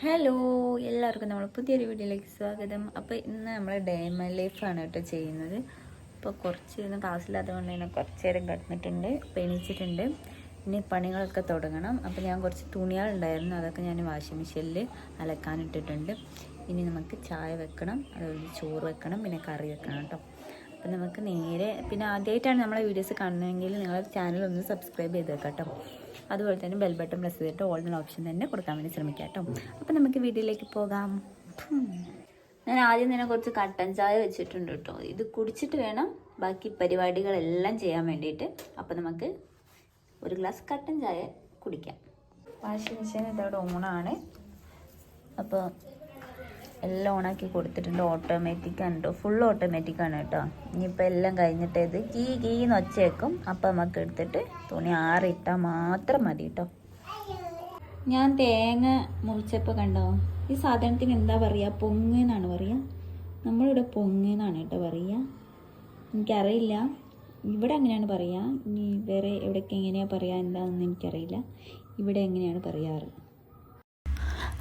Hello എല്ലാവർക്കും നമ്മൾ പുതിയൊരു വീഡിയോയിലേക്ക് സ്വാഗതം. അപ്പോൾ ഇന്ന് നമ്മൾ ഡേ മൈ ലൈഫാണ് കേട്ടോ ചെയ്യുന്നത്. അപ്പോൾ കുറച്ച് ഇന്ന് ക്ലാസ്സില്ലാത്തതുകൊണ്ട് തന്നെ കുറച്ച് നേരം കിടന്നിട്ടുണ്ട് പെണിച്ചിട്ടുണ്ട് ഇനി പണികളൊക്കെ തുടങ്ങണം. അപ്പോൾ ഞാൻ കുറച്ച് തുണികളുണ്ടായിരുന്നു അതൊക്കെ ഞാൻ വാഷിംഗ് മെഷീനിൽ അലക്കാനിട്ടിട്ടുണ്ട്. ഇനി നമുക്ക് ചായ വെക്കണം അതുപോലെ ചോറ് വെക്കണം പിന്നെ കറി വെക്കണം കേട്ടോ. അപ്പം നമുക്ക് നേരെ പിന്നെ ആദ്യമായിട്ടാണ് നമ്മളെ വീഡിയോസ് കാണുന്നതെങ്കിൽ നിങ്ങളെ ചാനൽ ഒന്ന് സബ്സ്ക്രൈബ് ചെയ്ത് കേട്ടോ അതുപോലെ തന്നെ ബെൽ ബട്ടൺ പ്രസ് ചെയ്തിട്ട് ഓൾഡൻ ഓപ്ഷൻ തന്നെ കൊടുക്കാൻ വേണ്ടി ശ്രമിക്കാം കേട്ടോ അപ്പം നമുക്ക് വീഡിയോയിലേക്ക് പോകാം. ഞാൻ ആദ്യം തന്നെ കുറച്ച് കട്ടൻ ചായ വെച്ചിട്ടുണ്ട് കേട്ടോ. ഇത് കുടിച്ചിട്ട് വേണം ബാക്കി പരിപാടികളെല്ലാം ചെയ്യാൻ വേണ്ടിയിട്ട്. അപ്പം നമുക്ക് ഒരു ഗ്ലാസ് കട്ടൻ ചായ കുടിക്കാം. വാഷിംഗ് മെഷീൻ ഇതവിടെ ഓണാണ് അപ്പോൾ എല്ലാം ഓണാക്കി കൊടുത്തിട്ടുണ്ട്. ഓട്ടോമാറ്റിക് ആണ് കേട്ടോ ഫുൾ ഓട്ടോമാറ്റിക് ആണ് കേട്ടോ. ഇനിയിപ്പോൾ എല്ലാം കഴിഞ്ഞിട്ട് ഇത് കീ കീന്ന് ഒച്ചയേക്കും അപ്പം നമുക്ക് എടുത്തിട്ട് തുണി ആറിട്ടാൽ മാത്രം മതി കേട്ടോ. ഞാൻ തേങ്ങ മുറിച്ചപ്പോൾ കണ്ടോ? ഈ സാധനത്തിന് എന്താ പറയുക പൊങ്ങ് എന്നാണ് പറയുക നമ്മളിവിടെ പൊങ്ങ് എന്നാണ് കേട്ടോ പറയുക എനിക്കറിയില്ല. ഇവിടെ അങ്ങനെയാണ് പറയുക ഇനി വേറെ എവിടെയൊക്കെ എങ്ങനെയാണ് പറയുക എന്താണെന്ന് എനിക്കറിയില്ല. ഇവിടെ എങ്ങനെയാണ് പറയാറ്?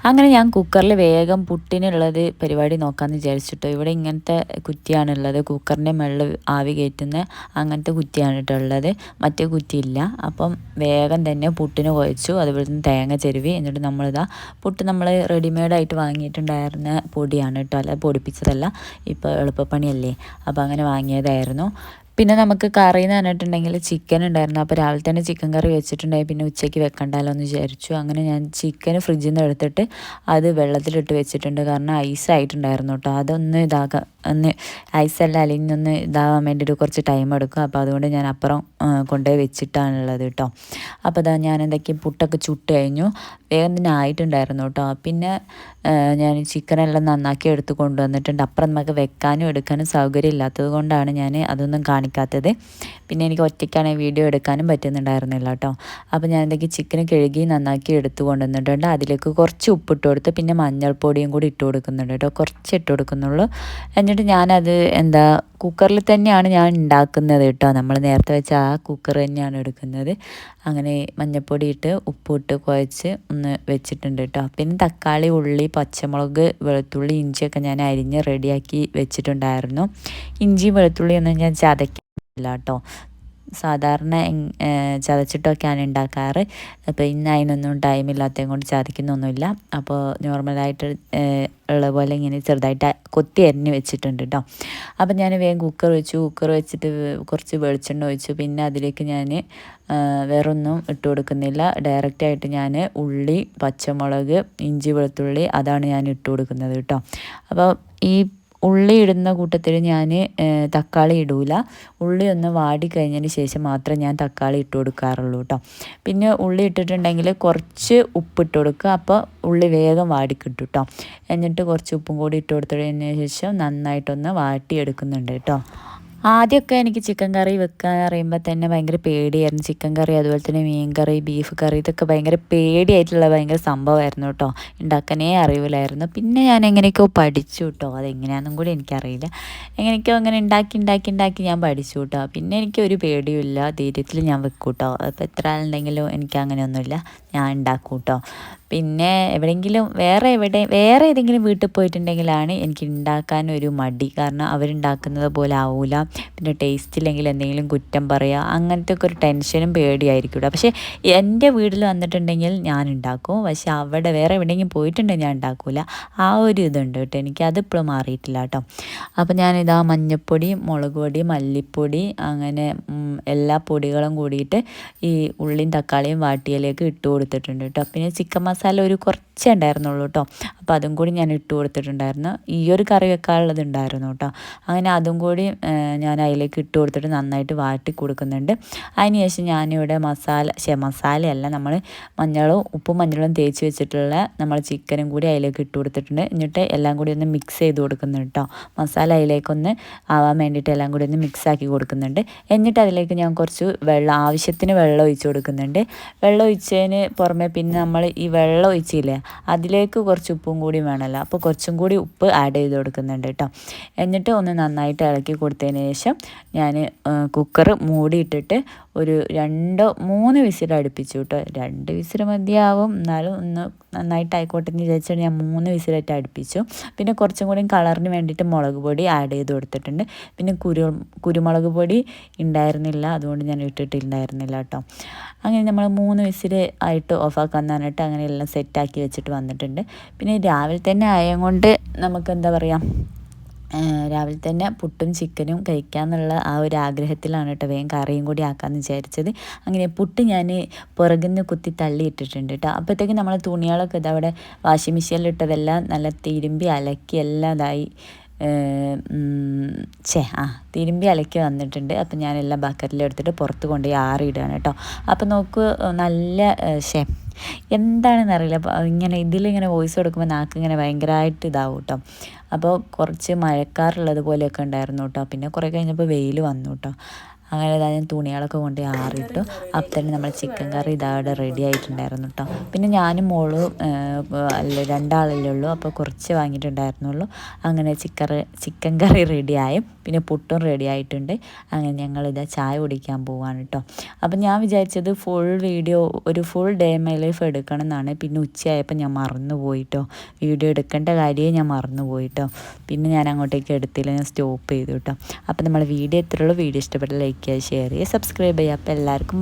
അങ്ങനെ ഞാൻ കുക്കറിൽ വേഗം പുട്ടിനുള്ളത് പരിപാടി നോക്കാമെന്ന് വിചാരിച്ചിട്ടോ ഇവിടെ ഇങ്ങനത്തെ കുറ്റിയാണുള്ളത്. കുക്കറിന്റെ മുകളിൽ ആവി കയറ്റുന്ന അങ്ങനത്തെ കുറ്റിയാണ് കേട്ടോ ഉള്ളത്. മറ്റേ കുറ്റിയില്ല. അപ്പം വേഗം തന്നെ പുട്ടിന് കുഴച്ചു. അതുപോലെ തന്നെ തേങ്ങ ചെരുവി. എന്നിട്ട് നമ്മളിതാ പുട്ട് നമ്മൾ റെഡിമെയ്ഡായിട്ട് വാങ്ങിയിട്ടുണ്ടായിരുന്ന പൊടിയാണ് കേട്ടോ അല്ല പൊടിപ്പിച്ചതല്ല. ഇപ്പോൾ എളുപ്പപ്പണിയല്ലേ. അപ്പോൾ അങ്ങനെ വാങ്ങിയതായിരുന്നു. പിന്നെ നമുക്ക് കറി എന്ന് പറഞ്ഞിട്ടുണ്ടെങ്കിൽ ചിക്കൻ ഉണ്ടായിരുന്നു. അപ്പോൾ രാവിലെ തന്നെ ചിക്കൻ കറി വെച്ചിട്ടുണ്ടായി. പിന്നെ ഉച്ചയ്ക്ക് വെക്കണ്ടല്ലോ എന്ന് വിചാരിച്ചു. അങ്ങനെ ഞാൻ ചിക്കൻ ഫ്രിഡ്ജിൽ നിന്ന് എടുത്തിട്ട് അത് വെള്ളത്തിലിട്ട് വെച്ചിട്ടുണ്ട്. കാരണം ഐസ് ആയിട്ടുണ്ടായിരുന്നു കേട്ടോ അതൊന്ന് ഇതാക്കാൻ ഒന്ന് ഐസെല്ലാം അലിഞ്ഞൊന്ന് ഇതാവാൻ വേണ്ടിയിട്ട് കുറച്ച് ടൈം എടുക്കും. അപ്പോൾ അതുകൊണ്ട് ഞാൻ അപ്പുറം കൊണ്ടുപോയി വെച്ചിട്ടാണുള്ളത് കേട്ടോ. അപ്പോൾ അതാ ഞാൻ എന്തൊക്കെ പുട്ടൊക്കെ ചുട്ട് കഴിഞ്ഞു. വേഗം തന്നെ ആയിട്ടുണ്ടായിരുന്നു കേട്ടോ. പിന്നെ ഞാൻ ചിക്കനെല്ലാം നന്നാക്കി എടുത്ത് കൊണ്ടുവന്നിട്ടുണ്ട്. അപ്പുറം നമുക്ക് വെക്കാനും എടുക്കാനും സൗകര്യം ഇല്ലാത്തത് കൊണ്ടാണ് ഞാൻ അതൊന്നും കാണിക്കാത്തത്. പിന്നെ എനിക്ക് ഒറ്റയ്ക്കാണ് വീഡിയോ എടുക്കാനും പറ്റുന്നുണ്ടായിരുന്നില്ല കേട്ടോ. അപ്പോൾ ഞാൻ എന്തൊക്കെ ചിക്കൻ കഴുകി നന്നാക്കി എടുത്ത് കൊണ്ടുവന്നിട്ടുണ്ട്. അതിലേക്ക് കുറച്ച് ഉപ്പിട്ട് കൊടുത്ത് പിന്നെ മഞ്ഞൾപ്പൊടിയും കൂടി ഇട്ട് കൊടുക്കുന്നുണ്ട് കേട്ടോ. കുറച്ച് ഇട്ട് കൊടുക്കുന്നുള്ളൂ. എന്നിട്ട് ഞാനത് എന്താ കുക്കറിൽ തന്നെയാണ് ഞാൻ ഉണ്ടാക്കുന്നത് കേട്ടോ. നമ്മൾ നേരത്തെ വെച്ച ആ കുക്കർ തന്നെയാണ് എടുക്കുന്നത്. അങ്ങനെ മഞ്ഞൾപ്പൊടി ഇട്ട് ഉപ്പിട്ട് കുഴച്ച് ഒന്ന് വെച്ചിട്ടുണ്ട് കേട്ടോ. പിന്നെ തക്കാളി ഉള്ളി പച്ചമുളക് വെളുത്തുള്ളി ഇഞ്ചിയൊക്കെ ഞാൻ അരിഞ്ഞ് റെഡിയാക്കി വെച്ചിട്ടുണ്ടായിരുന്നു. ഇഞ്ചി വെളുത്തുള്ളിയൊന്നും ഞാൻ ചതക്കില്ല കേട്ടോ. സാധാരണ ചതച്ചിട്ടൊക്കെയാണ് ഉണ്ടാക്കാറ് അപ്പോൾ ഇന്ന് അതിനൊന്നും ടൈമില്ലാത്തതും കൊണ്ട് ചതയ്ക്കുന്നൊന്നുമില്ല അപ്പോൾ നോർമലായിട്ട് ഉള്ള പോലെ ഇങ്ങനെ ചെറുതായിട്ട് കൊത്തി അരിഞ്ഞ് വെച്ചിട്ടുണ്ട് കേട്ടോ അപ്പം ഞാൻ വേഗം കുക്കർ വെച്ചു. കുക്കർ വെച്ചിട്ട് കുറച്ച് വെളിച്ചെണ്ണ ഒഴിച്ചു. പിന്നെ അതിലേക്ക് ഞാൻ വേറൊന്നും ഇട്ട് കൊടുക്കുന്നില്ല. ഡയറക്റ്റായിട്ട് ഞാൻ ഉള്ളി പച്ചമുളക് ഇഞ്ചി വെളുത്തുള്ളി അതാണ് ഞാൻ ഇട്ട് കൊടുക്കുന്നത് കേട്ടോ അപ്പോൾ ഈ ഉള്ളി ഇടുന്ന കൂട്ടത്തിൽ ഞാൻ തക്കാളി ഇടൂല. ഉള്ളി ഒന്ന് വാടി കഴിഞ്ഞതിന് ശേഷം മാത്രമേ ഞാൻ തക്കാളി ഇട്ട് കൊടുക്കാറുള്ളൂ കേട്ടോ പിന്നെ ഉള്ളി ഇട്ടിട്ടുണ്ടെങ്കിൽ കുറച്ച് ഉപ്പ് ഉപ്പിട്ട് കൊടുക്കുക. അപ്പോൾ ഉള്ളി വേഗം വാടി കിട്ടും കേട്ടോ എന്നിട്ട് കുറച്ച് ഉപ്പും കൂടി ഇട്ട് കൊടുത്തതിന് ശേഷം നന്നായിട്ടൊന്ന് വാട്ടിയെടുക്കുന്നുണ്ട് കേട്ടോ ആദ്യമൊക്കെ എനിക്ക് ചിക്കൻ കറി വെക്കാൻ അറിയുമ്പോൾ തന്നെ ഭയങ്കര പേടിയായിരുന്നു. ചിക്കൻ കറി അതുപോലെ തന്നെ മീൻ കറി ബീഫ് കറി ഇതൊക്കെ ഭയങ്കര പേടിയായിട്ടുള്ള ഭയങ്കര സംഭവമായിരുന്നു കേട്ടോ ഉണ്ടാക്കാനേ അറിയില്ലായിരുന്നു പിന്നെ ഞാൻ എങ്ങനെയൊക്കെയോ പഠിച്ചു കേട്ടോ അതെങ്ങനെയാണെന്നും കൂടി എനിക്കറിയില്ല. എങ്ങനെയൊക്കെയോ അങ്ങനെ ഉണ്ടാക്കി ഉണ്ടാക്കി ഉണ്ടാക്കി ഞാൻ പഠിച്ചു കേട്ടോ പിന്നെ എനിക്ക് ഒരു പേടിയുമില്ല. ധൈര്യത്തിൽ ഞാൻ വെക്കും കേട്ടോ അപ്പോൾ എത്ര ആളുണ്ടെങ്കിലും എനിക്ക് അങ്ങനെയൊന്നുമില്ല. ഞാൻ ഉണ്ടാക്കും കേട്ടോ പിന്നെ എവിടെയെങ്കിലും വേറെ എവിടെ വേറെ ഏതെങ്കിലും വീട്ടിൽ പോയിട്ടുണ്ടെങ്കിലാണ് എനിക്ക് ഉണ്ടാക്കാൻ ഒരു മടി. കാരണം അവരുണ്ടാക്കുന്നത് പോലെ ആവൂല. പിന്നെ ടേസ്റ്റ് ഇല്ലെങ്കിൽ എന്തെങ്കിലും കുറ്റം പറയുക അങ്ങനത്തെ ഒക്കെ ഒരു ടെൻഷനും പേടിയായിരിക്കും പക്ഷേ എന്റെ വീട്ടിൽ വന്നിട്ടുണ്ടെങ്കിൽ ഞാൻ ഉണ്ടാക്കും പക്ഷെ അവിടെ വേറെ എവിടെയെങ്കിലും പോയിട്ടുണ്ടെങ്കിൽ ഞാൻ ഉണ്ടാക്കില്ല ആ ഒരു ഇതുണ്ട് കേട്ടോ. എനിക്ക് അതിപ്പോഴും മാറിയിട്ടില്ല കേട്ടോ. അപ്പോൾ ഞാനിതാ മഞ്ഞൾപ്പൊടി മുളക് പൊടി മല്ലിപ്പൊടി അങ്ങനെ എല്ലാ പൊടികളും കൂടിയിട്ട് ഈ ഉള്ളിയും തക്കാളിയും വാട്ടിയിലേക്ക് ഇട്ട് കൊടുത്തിട്ടുണ്ട് കേട്ടോ. പിന്നെ ചിക്കൻ മസാല ഒരു കുറച്ചേ ഉണ്ടായിരുന്നുള്ളൂ കേട്ടോ. അപ്പോൾ അതും കൂടി ഞാൻ ഇട്ട് കൊടുത്തിട്ടുണ്ടായിരുന്നു. ഈ ഒരു കറി വെക്കാനുള്ളത് ഉണ്ടായിരുന്നു കേട്ടോ. അങ്ങനെ അതും കൂടി ഞാൻ അതിലേക്ക് ഇട്ട് കൊടുത്തിട്ട് നന്നായിട്ട് വാട്ടി കൊടുക്കുന്നുണ്ട്. അതിന് ശേഷം ഞാനിവിടെ മസാല ശേ മസാലയല്ല നമ്മൾ മഞ്ഞളും ഉപ്പും മഞ്ഞളും തേച്ച് വെച്ചിട്ടുള്ള നമ്മൾ ചിക്കനും കൂടി അതിലേക്ക് ഇട്ട് കൊടുത്തിട്ടുണ്ട്. എന്നിട്ട് എല്ലാം കൂടി ഒന്ന് മിക്സ് ചെയ്ത് കൊടുക്കുന്നുണ്ട് കേട്ടോ. മസാല അതിലേക്കൊന്ന് ആവാൻ വേണ്ടിയിട്ട് എല്ലാം കൂടി ഒന്ന് മിക്സ് ആക്കി കൊടുക്കുന്നുണ്ട്. എന്നിട്ട് അതിലേക്ക് ഞാൻ കുറച്ച് വെള്ളം ആവശ്യത്തിന് വെള്ളം ഒഴിച്ച് കൊടുക്കുന്നുണ്ട്. വെള്ളം ഒഴിച്ചതിന് പുറമെ പിന്നെ നമ്മൾ ഈ ഒഴിച്ചില്ലേ അതിലേക്ക് കുറച്ച് ഉപ്പും കൂടി വേണമല്ലോ. അപ്പോൾ കുറച്ചും കൂടി ഉപ്പ് ആഡ് ചെയ്ത് കൊടുക്കുന്നുണ്ട് കേട്ടോ. എന്നിട്ട് ഒന്ന് നന്നായിട്ട് ഇളക്കി കൊടുത്തതിന് ശേഷം ഞാൻ കുക്കർ മൂടിയിട്ടിട്ട് ഒരു രണ്ടോ മൂന്ന് വിസിൽ അടുപ്പിച്ചു കേട്ടോ രണ്ട് വിസിൽ മതിയാവും. എന്നാലും ഒന്ന് നന്നായിട്ട് ആയിക്കോട്ടെ എന്ന് വിചാരിച്ചാണ് ഞാൻ മൂന്ന് വിസിലായിട്ട് അടുപ്പിച്ചു. പിന്നെ കുറച്ചും കൂടി കളറിന് വേണ്ടിയിട്ട് മുളക് പൊടി ആഡ് ചെയ്ത് കൊടുത്തിട്ടുണ്ട്. പിന്നെ കുരു കുരുമുളക് പൊടി ഉണ്ടായിരുന്നില്ല. അതുകൊണ്ട് ഞാൻ ഇട്ടിട്ടുണ്ടായിരുന്നില്ല കേട്ടോ അങ്ങനെ നമ്മൾ മൂന്ന് വിസിൽ ആയിട്ട് ഓഫാക്കാൻ പറഞ്ഞിട്ട് അങ്ങനെ എല്ലാം സെറ്റാക്കി വെച്ചിട്ട് വന്നിട്ടുണ്ട്. പിന്നെ രാവിലെ തന്നെ ആയതുകൊണ്ട് നമുക്ക് എന്താ പറയുക രാവിലെ തന്നെ പുട്ടും ചിക്കനും കഴിക്കാമെന്നുള്ള ആ ഒരു ആഗ്രഹത്തിലാണ് കേട്ടോ വേഗം കറിയും കൂടി ആക്കാമെന്ന് വിചാരിച്ചത്. അങ്ങനെ പുട്ട് ഞാൻ പുറകിൽ നിന്ന് കുത്തി തള്ളി ഇട്ടിട്ടുണ്ട് കേട്ടോ. അപ്പോഴത്തേക്കും നമ്മളെ തുണികളൊക്കെ ഇതവിടെ വാഷിംഗ് മെഷീനിൽ ഇട്ടതെല്ലാം നല്ല തിരുമ്പി അലക്കി എല്ലാം ഇതായി ചേ ആ തിരുമ്പി അലക്കി വന്നിട്ടുണ്ട്. അപ്പം ഞാനെല്ലാം ബക്കറ്റിലെടുത്തിട്ട് പുറത്ത് കൊണ്ടുപോയി ആറിയിടുകയാണ് കേട്ടോ. അപ്പം നോക്ക് നല്ല ഷേ എന്താണെന്ന് അറിയില്ല ഇങ്ങനെ ഇതിലിങ്ങനെ വോയിസ് കൊടുക്കുമ്പോൾ നാക്ക് ഇങ്ങനെ ഭയങ്കരമായിട്ട് ഇതാവും കേട്ടോ അപ്പോൾ കുറച്ച് മഴക്കാറുള്ളത് പോലെയൊക്കെ ഉണ്ടായിരുന്നു കേട്ടോ പിന്നെ കുറേ കഴിഞ്ഞപ്പോൾ വെയിൽ വന്നു കേട്ടോ അങ്ങനെ ഞാൻ തുണികളൊക്കെ കൊണ്ട് ആറിയിട്ടു. അപ്പം തന്നെ നമ്മൾ ചിക്കൻ കറി ഇതവിടെ റെഡി ആയിട്ടുണ്ടായിരുന്നു കേട്ടോ പിന്നെ ഞാനും മോളും അല്ല രണ്ടാളല്ലേ ഉള്ളൂ. അപ്പോൾ കുറച്ച് വാങ്ങിയിട്ടുണ്ടായിരുന്നുള്ളൂ. അങ്ങനെ ചിക്കൻ ചിക്കൻ കറി റെഡിയായും പിന്നെ പുട്ടും റെഡി ആയിട്ടുണ്ട്. അങ്ങനെ ഞങ്ങളിതാ ചായ കുടിക്കാൻ പോവാണ് കേട്ടോ അപ്പം ഞാൻ വിചാരിച്ചത് ഫുൾ വീഡിയോ ഒരു ഫുൾ ഡേ മൈ ലൈഫ് എടുക്കണം എന്നാണ് പിന്നെ ഉച്ചയായപ്പോൾ ഞാൻ മറന്നു പോയിട്ടോ വീഡിയോ എടുക്കേണ്ട കാര്യമേ ഞാൻ മറന്നു പോയിട്ടോ പിന്നെ ഞാൻ അങ്ങോട്ടേക്ക് എടുത്തില്ല. ഞാൻ സ്റ്റോപ്പ് ചെയ്തു കേട്ടോ അപ്പം നമ്മൾ വീഡിയോ എത്രയുള്ളൂ വീഡിയോ ഇഷ്ടപ്പെട്ട ലൈക്ക് ചെയ്യുക ഷെയർ ചെയ്യുക. സബ്സ്ക്രൈബ് ചെയ്യുക. അപ്പോൾ എല്ലാവർക്കും